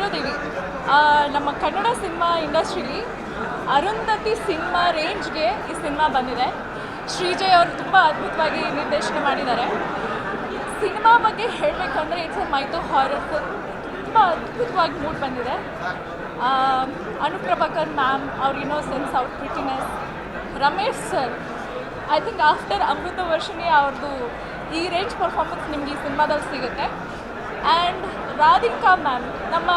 ಭೈರವದೇವಿ ಆ, ನಮ್ಮ ಕನ್ನಡ ಸಿನಿಮಾ ಇಂಡಸ್ಟ್ರಿಲಿ ಅರುಂಧತಿ ಸಿನಿಮಾ ರೇಂಜ್ಗೆ ಈ ಸಿನಿಮಾ ಬಂದಿದೆ. ಶ್ರೀಜಯ್ ಅವರು ತುಂಬ ಅದ್ಭುತವಾಗಿ ನಿರ್ದೇಶನ ಮಾಡಿದ್ದಾರೆ. ಸಿನಿಮಾ ಬಗ್ಗೆ ಹೇಳಬೇಕಂದ್ರೆ it's a mytho horror film ತುಂಬ ಅದ್ಭುತವಾಗಿ ಮೂಡ್ ಬಂದಿದೆ. ಅನುಪ್ರಭಾಕರ್ ಮ್ಯಾಮ್ ಅವ್ರ ಇನ್ನೋಸೆನ್ಸ್ ಅವ್ರ prettiness Ramesh sir I think after Amrutha ವರ್ಷನೇ ಅವ್ರದ್ದು ಈ ರೇಂಜ್ ಪರ್ಫಾರ್ಮೆನ್ಸ್ ನಿಮ್ಗೆ ಈ ಸಿನಿಮಾದಲ್ಲಿ ಸಿಗುತ್ತೆ. ಆ್ಯಂಡ್ ರಾಧಿಕಾ ಮ್ಯಾಮ್ ನಮ್ಮ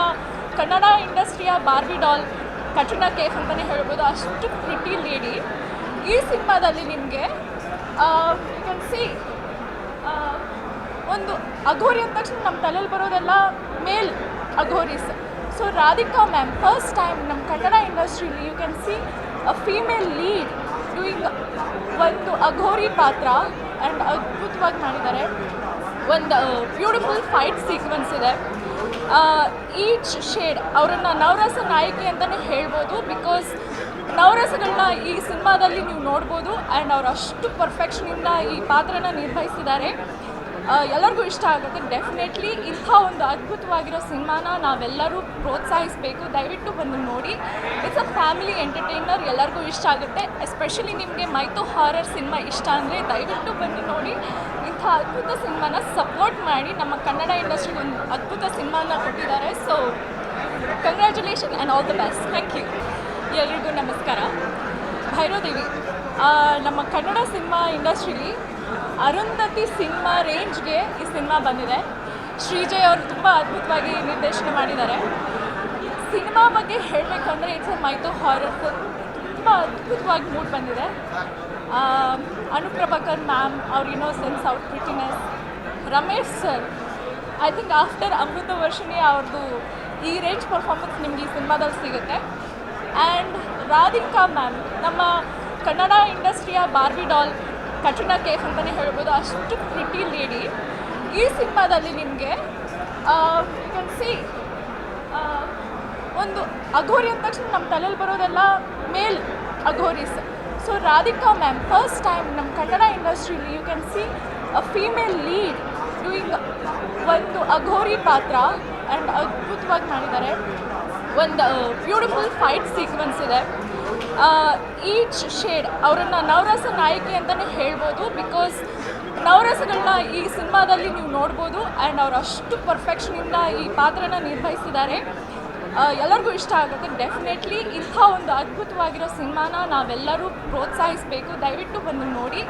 ಕನ್ನಡ ಇಂಡಸ್ಟ್ರಿಯ ಬಾರ್ಬಿ ಡಾಲ್ ಕಠಿಣ ಕೇಫ್ ಅಂತಲೇ ಹೇಳ್ಬೋದು, ಅಷ್ಟು ಪ್ರಿಟಿ ಲೇಡಿ ಈ ಸಿನಿಮಾದಲ್ಲಿ ನಿಮಗೆ ಯು ಕ್ಯಾನ್ ಸಿ ಒಂದು ಅಘೋರಿ ಅಂದ ತಕ್ಷಣ ನಮ್ಮ ತಲೆಯಲ್ಲಿ ಬರೋದೆಲ್ಲ male Aghoris. So Radhika ma'am first time ನಮ್ಮ Kannada ಇಂಡಸ್ಟ್ರಿಲಿ you can see a female lead doing ಒಂದು ಅಘೋರಿ ಪಾತ್ರ ಆ್ಯಂಡ್ ಅದ್ಭುತವಾಗಿ ಮಾಡಿದ್ದಾರೆ. ಒಂದು ಬ್ಯೂಟಿಫುಲ್ ಫೈಟ್ ಸೀಕ್ವೆನ್ಸ್ ಇದೆ ಈಚ್ ಶೇಡ್ ಅವರನ್ನು ನವರಸ ನಾಯಕಿ ಅಂತಲೇ ಹೇಳ್ಬೋದು ಬಿಕಾಸ್ ನವರಸಗಳನ್ನ ಈ ಸಿನಿಮಾದಲ್ಲಿ ನೀವು ನೋಡ್ಬೋದು ಆ್ಯಂಡ್ ಅವರು ಅಷ್ಟು ಪರ್ಫೆಕ್ಷನಿಂದ ಈ ಪಾತ್ರನ ನಿರ್ವಹಿಸಿದ್ದಾರೆ. ಎಲ್ಲರಿಗೂ ಇಷ್ಟ ಆಗುತ್ತೆ. ಡೆಫಿನೆಟ್ಲಿ ಇಂಥ ಒಂದು ಅದ್ಭುತವಾಗಿರೋ ಸಿನಿಮಾನ ನಾವೆಲ್ಲರೂ ಪ್ರೋತ್ಸಾಹಿಸಬೇಕು. ದಯವಿಟ್ಟು ಬಂದು ನೋಡಿ. ಇಟ್ಸ್ ಅ ಫ್ಯಾಮಿಲಿ ಎಂಟರ್ಟೈನರ್ ಎಲ್ಲರಿಗೂ ಇಷ್ಟ ಆಗುತ್ತೆ. ಎಸ್ಪೆಷಲಿ ನಿಮಗೆ ಮೈತು ಹಾರರ್ ಸಿನಿಮಾ ಇಷ್ಟ ಅಂದರೆ ದಯವಿಟ್ಟು ಬಂದು ನೋಡಿ. ಇಂಥ ಅದ್ಭುತ ಸಿನಿಮಾನ ಸಪೋರ್ಟ್ ಮಾಡಿ. ನಮ್ಮ ಕನ್ನಡ ಇಂಡಸ್ಟ್ರಿಗೆ ಒಂದು ಅದ್ಭುತ ಸಿನಿಮಾನ ಕೊಟ್ಟಿದ್ದಾರೆ. So congratulation and all the best thank you ಎಲ್ರಿಗೂ ನಮಸ್ಕಾರ. ಭೈರೋದೇವಿ ನಮ್ಮ ಕನ್ನಡ ಸಿನಿಮಾ ಇಂಡಸ್ಟ್ರಿಲಿ ಅರುಂಧತಿ ಸಿನಿಮಾ ರೇಂಜ್ಗೆ ಈ ಸಿನಿಮಾ ಬಂದಿದೆ. ಶ್ರೀಜಯ್ ಅವರು ತುಂಬ ಅದ್ಭುತವಾಗಿ ನಿರ್ದೇಶನ ಮಾಡಿದ್ದಾರೆ. ಸಿನಿಮಾ ಬಗ್ಗೆ ಹೇಳಬೇಕಂದ್ರೆ it's a mytho horror film ತುಂಬ ಅದ್ಭುತವಾಗಿ ಮೂಡ್ ಬಂದಿದೆ. ಅನುಪ್ರಭಾಕರ್ ಮ್ಯಾಮ್ ಅವ್ರ ಇನ್ನೋಸೆನ್ಸ್ ಅವ್ರ prettiness Ramesh sir I think after Amrutha Varshini ಅವ್ರದ್ದು ಈ ರೇಂಜ್ ಪರ್ಫಾರ್ಮೆನ್ಸ್ ನಿಮ್ಗೆ ಈ ಸಿನಿಮಾದಲ್ಲಿ ಸಿಗುತ್ತೆ. ಆ್ಯಂಡ್ ರಾಧಿಕಾ ಮ್ಯಾಮ್ ನಮ್ಮ ಕನ್ನಡ ಇಂಡಸ್ಟ್ರಿಯ ಬಾರ್ಬಿ ಡಾಲ್ ಕಟ್ರಿನಾ ಕೇಫ್ ಅಂತಲೇ ಹೇಳ್ಬೋದು, ಅಷ್ಟು ಪ್ರಿಟಿ ಲೇಡಿ ಈ ಸಿನಿಮಾದಲ್ಲಿ ನಿಮಗೆ ಯು ಕ್ಯಾನ್ ಸಿ ಒಂದು ಅಘೋರಿ ಅಂದ ತಕ್ಷಣ ನಮ್ಮ ತಲೆಯಲ್ಲಿ ಬರೋದೆಲ್ಲ male Aghoris so. Radhika ma'am first time ನಮ್ಮ Kannada ಇಂಡಸ್ಟ್ರೀಲಿ you can see a female lead doing ಒಂದು ಅಘೋರಿ ಪಾತ್ರ ಆ್ಯಂಡ್ ಅದ್ಭುತವಾಗಿ ಮಾಡಿದ್ದಾರೆ. ಒಂದು ಬ್ಯೂಟಿಫುಲ್ ಫೈಟ್ ಸೀಕ್ವೆನ್ಸ್ ಇದೆ. ಈಚ್ ಶೇಡ್ ಅವರನ್ನು ನವರಸ ನಾಯಕಿ ಅಂತಲೇ ಹೇಳ್ಬೋದು ಬಿಕಾಸ್ ನವರಸಗಳನ್ನ ಈ ಸಿನಿಮಾದಲ್ಲಿ ನೀವು ನೋಡ್ಬೋದು ಆ್ಯಂಡ್ ಅವರು ಅಷ್ಟು ಪರ್ಫೆಕ್ಷನಿಂದ ಈ ಪಾತ್ರನ ನಿರ್ವಹಿಸಿದ್ದಾರೆ. ಎಲ್ಲರಿಗೂ ಇಷ್ಟ ಆಗುತ್ತೆ. ಡೆಫಿನೆಟ್ಲಿ ಇಂಥ ಒಂದು ಅದ್ಭುತವಾಗಿರೋ ಸಿನಿಮಾನ ನಾವೆಲ್ಲರೂ ಪ್ರೋತ್ಸಾಹಿಸಬೇಕು. ದಯವಿಟ್ಟು ಬಂದು ನೋಡಿ.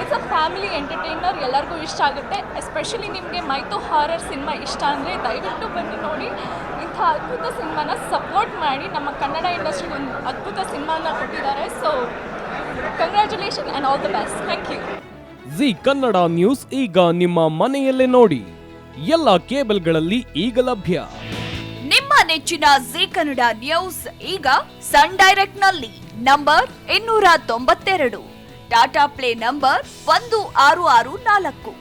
ಇಟ್ಸ್ ಅ ಫ್ಯಾಮಿಲಿ ಎಂಟರ್ಟೈನರ್ ಎಲ್ಲರಿಗೂ ಇಷ್ಟ ಆಗುತ್ತೆ. ಎಸ್ಪೆಷಲಿ ನಿಮಗೆ ಮೈತು ಹಾರರ್ ಸಿನಿಮಾ ಇಷ್ಟ ಅಂದರೆ ದಯವಿಟ್ಟು ಬಂದು ನೋಡಿ. ಇಂಥ ಅದ್ಭುತ ಸಿನಿಮಾನ ಸಪೋರ್ಟ್ ಮಾಡಿ ನಮ್ಮ ಕನ್ನಡ ಇಂಡಸ್ಟ್ರಿಗೆ ಒಂದು ಅದ್ಭುತ ಸಿನಿಮಾನ ಕೊಟ್ಟಿದ್ದಾರೆ so congratulation and all the best thank you Zee Kannada news ಈಗ ನಿಮ್ಮ ಮನೆಯಲ್ಲೇ ನೋಡಿ. ಎಲ್ಲ ಕೇಬಲ್ಗಳಲ್ಲಿ ಈಗ ಲಭ್ಯ. ನಿಮ್ಮ ನೆಚ್ಚಿನ ಜಿ ಕನ್ನಡ ನ್ಯೂಸ್ ಈಗ ಸನ್ ಡೈರೆಕ್ಟ್ನಲ್ಲಿ ನಂಬರ್ ಇನ್ನೂರ ತೊಂಬತ್ತೆರಡು. ಟಾಟಾ ಪ್ಲೇ ನಂಬರ್ ಒಂದು ಆರು ಆರು ನಾಲ್ಕು.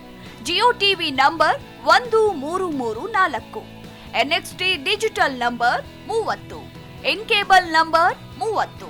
ಜಿಯೋ ಟಿವಿ ನಂಬರ್ ಒಂದು ಮೂರು ಮೂರು ನಾಲ್ಕು. ಎನ್ಎಕ್ಸ್ಟಿ ಡಿಜಿಟಲ್ ನಂಬರ್ ಮೂವತ್ತು. ಎನ್ ಕೇಬಲ್ ನಂಬರ್ ಮೂವತ್ತು.